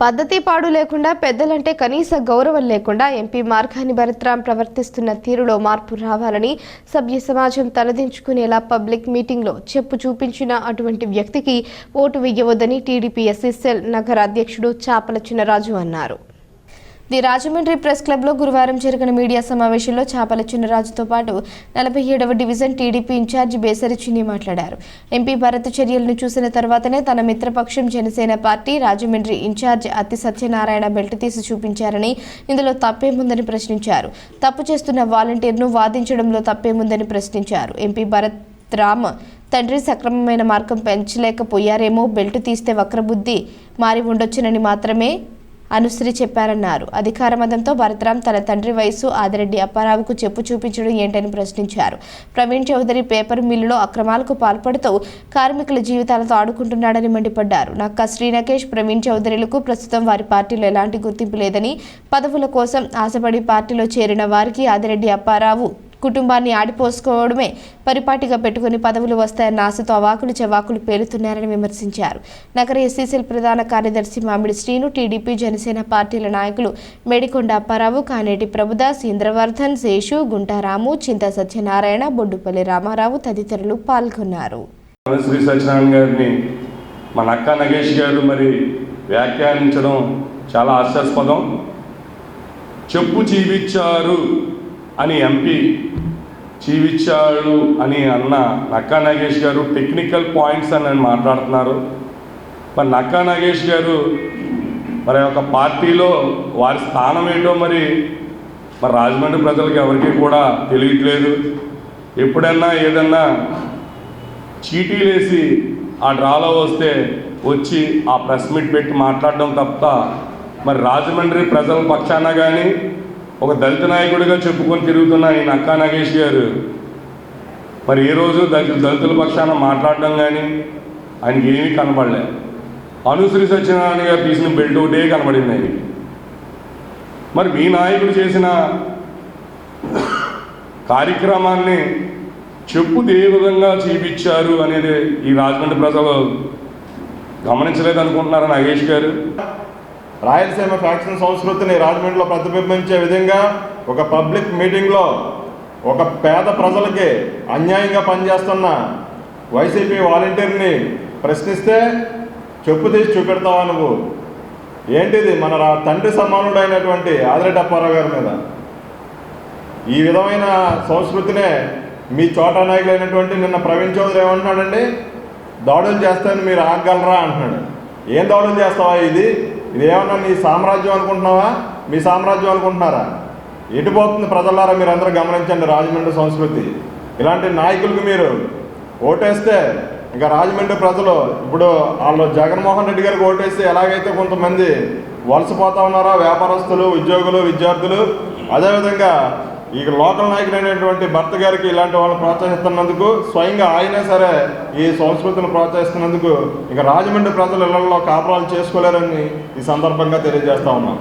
పద్ధతి పాడు లేకుండా పెద్దలంటే కనీస గౌరవం లేకుండా ఎంపీ మార్గాని భరత్రాం ప్రవర్తిస్తున్న తీరులో మార్పు రావాలని సభ్య సమాజం తలదించుకునేలా పబ్లిక్ మీటింగ్లో చెప్పు చూపించిన అటువంటి వ్యక్తికి ఓటు వేయవద్దని టీడీపీ ఎస్ఎస్ఎల్ నగర అధ్యక్షుడు చాపల చిన్నరాజు అన్నారు. ది రాజమండ్రి ప్రెస్ క్లబ్లో గురువారం జరిగిన మీడియా సమావేశంలో చాపల చిన్నరాజుతో పాటు నలభై ఏడవ డివిజన్ టీడీపీ ఇన్ఛార్జి బేసరి చిన్ని మాట్లాడారు. ఎంపీ భరత్ చర్యలను చూసిన తర్వాతనే తన మిత్రపక్షం Janasena party Rajahmundry incharge Atti Satyanarayana belt తీసి చూపించారని ఇందులో తప్పేముందని ప్రశ్నించారు. తప్పు చేస్తున్న వాలంటీర్ను వాదించడంలో తప్పేముందని ప్రశ్నించారు. ఎంపీ భరత్ రామ్ తండ్రి సక్రమమైన మార్గం పెంచలేకపోయారేమో బెల్ట్ తీస్తే వక్రబుద్ధి మారి ఉండొచ్చునని మాత్రమే అనుశ్రీ చెప్పారన్నారు. అధికార మదంతో భరతరాం తన తండ్రి వయసు ఆదిరెడ్డి అప్పారావుకు చెప్పు చూపించడం ఏంటని ప్రశ్నించారు. ప్రవీణ్ చౌదరి పేపర్ మిల్లులో అక్రమాలకు పాల్పడుతూ కార్మికుల జీవితాలతో ఆడుకుంటున్నాడని మండిపడ్డారు. నక్క శ్రీనకేష్ ప్రవీణ్ చౌదరిలకు ప్రస్తుతం వారి పార్టీలో ఎలాంటి గుర్తింపు లేదని పదవుల కోసం ఆశపడి పార్టీలో చేరిన వారికి ఆదిరెడ్డి అప్పారావు కుటుంబాన్ని ఆడిపోసుకోవడమే పరిపాటిగా పెట్టుకుని పదవులు వస్తాయన్న ఆశతో అవాకులు చవాకులు పేలుతున్నారని విమర్శించారు. నగర ఎస్సీసీఎల్ ప్రధాన కార్యదర్శి మామిడి శ్రీను టీడీపీ జనసేన పార్టీల నాయకులు మేడికొండ అప్పారావు కానేటి ప్రభుదాస్ ఇంద్రవర్ధన్ శేషు గుంటారాము చింత సత్యనారాయణ బొడ్డుపల్లి రామారావు తదితరులు పాల్గొన్నారు. శ్రీ సత్యనారాయణ గారిని మన అక్క నగేష్ గారు మరి వ్యాఖ్యానించడం చాలా హాస్యాస్పదం చెప్పు చీవిచ్చారు అని ఎంపీ చీవిచ్చాడు అని అన్న నక్కా నాగేష్ గారు టెక్నికల్ పాయింట్స్ అని మాట్లాడుతున్నారు. మరి నక్కా నాగేష్ గారు మరి ఒక పార్టీలో వారి స్థానం ఏంటో మరి మరి రాజమండ్రి ప్రజలకు ఎవరికి కూడా తెలియట్లేదు. ఎప్పుడన్నా ఏదన్నా చీటీలేసి ఆ డ్రాలో వస్తే వచ్చి ఆ ప్రెస్ మీట్ పెట్టి మాట్లాడడం తప్ప మరి రాజమండ్రి ప్రజల పక్షాన కానీ ఒక దళిత నాయకుడిగా చెప్పుకొని తిరుగుతున్న ఆయన అక్క నాగేష్ గారు మరి ఏ రోజు దళిత దళితుల పక్షాన మాట్లాడడం కానీ ఆయనకి ఏమీ కనపడలే అనుశ్రీ సత్యనారాయణ గారు తీసిన బెల్ట్ ఒకటే కనబడింది ఆయనకి. మరి మీ నాయకుడు చేసిన కార్యక్రమాన్ని చెప్పు ఏ విధంగా చూపించారు అనేది ఈ రాజమండ్రి ప్రజలు గమనించలేదనుకుంటున్నారు నాగేష్ గారు? రాయలసీమ ఫ్యాక్షన్ సంస్కృతిని రాజమండ్రిలో ప్రతిబింబించే విధంగా ఒక పబ్లిక్ మీటింగ్లో ఒక పేద ప్రజలకి అన్యాయంగా పనిచేస్తున్న వైసీపీ వాలంటీర్ని ప్రశ్నిస్తే చెప్పు తీసి చూపెడతావా నువ్వు? ఏంటిది మన తండ్రి సమానుడైనటువంటి ఆదిరెడ్డి అప్పారావు గారి మీద? ఈ విధమైన సంస్కృతినే మీ చోటా నాయకులైనటువంటి నిన్న ప్రవీణ్ చౌదరి ఏమంటున్నాడండి? దాడులు చేస్తాను మీరు ఆగగలరా అంటున్నాడు. ఏం దౌడం చేస్తావా ఇది? ఇది ఏమన్నా నీ సామ్రాజ్యం అనుకుంటున్నావా? మీ సామ్రాజ్యం అనుకుంటున్నారా? ఎటుపోతుంది ప్రజలారా మీరు అందరూ గమనించండి రాజమండ్రి సంస్కృతి. ఇలాంటి నాయకులకు మీరు ఓటేస్తే ఇంకా రాజమండ్రి ప్రజలు ఇప్పుడు వాళ్ళు జగన్మోహన్ రెడ్డి గారికి ఓటేస్తే ఎలాగైతే కొంతమంది వలసపోతా ఉన్నారో వ్యాపారస్తులు ఉద్యోగులు విద్యార్థులు అదేవిధంగా ఈ లోకల్ నాయకుడైనటువంటి భర్త గారికి ఇలాంటి వాళ్ళని ప్రోత్సహిస్తున్నందుకు స్వయంగా ఆయనే సరే ఈ సంస్కృతిని ప్రోత్సహిస్తున్నందుకు ఇక రాజమండ్రి ప్రజలు ఇళ్ళలో కాపురాలు చేసుకోలేరని ఈ సందర్భంగా తెలియజేస్తా ఉన్నాం.